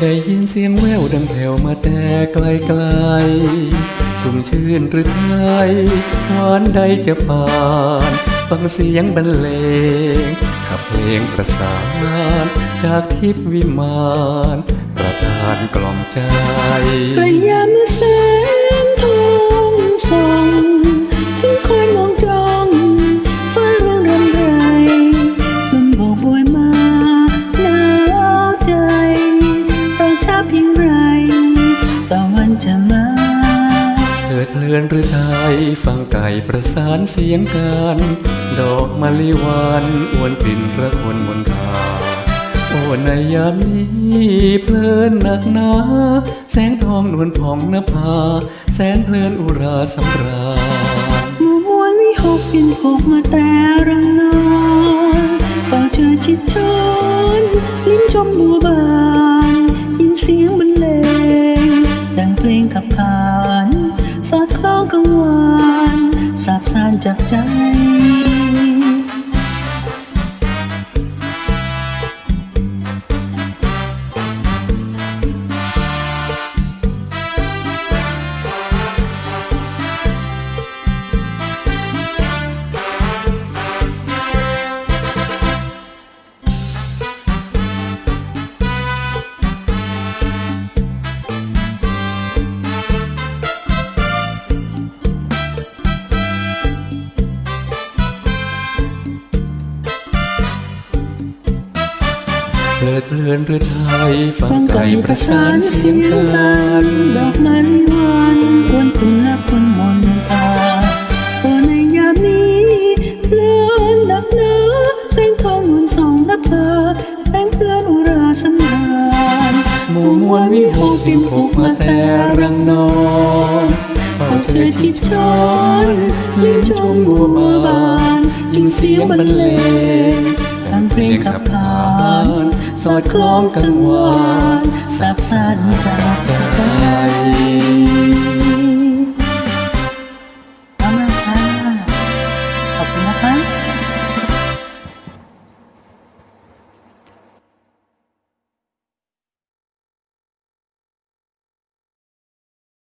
ได้ยินเสียงแววดังแผ่วมาแต่ไกลไกลๆชุ่มชื่นหรือไทยหวานใดจะผ่านฟังเสียงบรรเลงขับเพลงประสานจากทิพวิมาน ประทานกล่อมใจกระยามแสง เพียงไรตะวันจะมาเถิดเพลินหรือไทยฟังไก่ประสานเสียงกัน ดอกมะลิวานอวนกลิ่นระคนมนทาโอ้ในยามนี้เพลินหนักหนา แสงทองนวลผ่องนภา แสนเพลินอุราสำราญหมู่มวลวิหกยินหกมาแต่รังนอนเฝ้าเชยชิดช้อ งเพลงขับขาน สอดคล้องกังวานสาบสานจับใจ เพลิดเพลินหรือไทยฟังไก่ประสานเสียงกันดอกไมะลิวานอวนคุณและคุณมนตาโอในยามนี้เพลินนักหนาแสงทองนวลส่องนับตาแสงเพลินอุราสำราญหมู่มวลวิหกปินหกมาแต่รังนอนเฝ้าเอาเชเชยยชิชิดช้อนลิ้ลิ้นนชมมบับัวบานยิยินนเสียงบรรเลง งเพลงกับทานสอดคล้องกันหวานสับสั้นจากใจขอบคุณนะคะ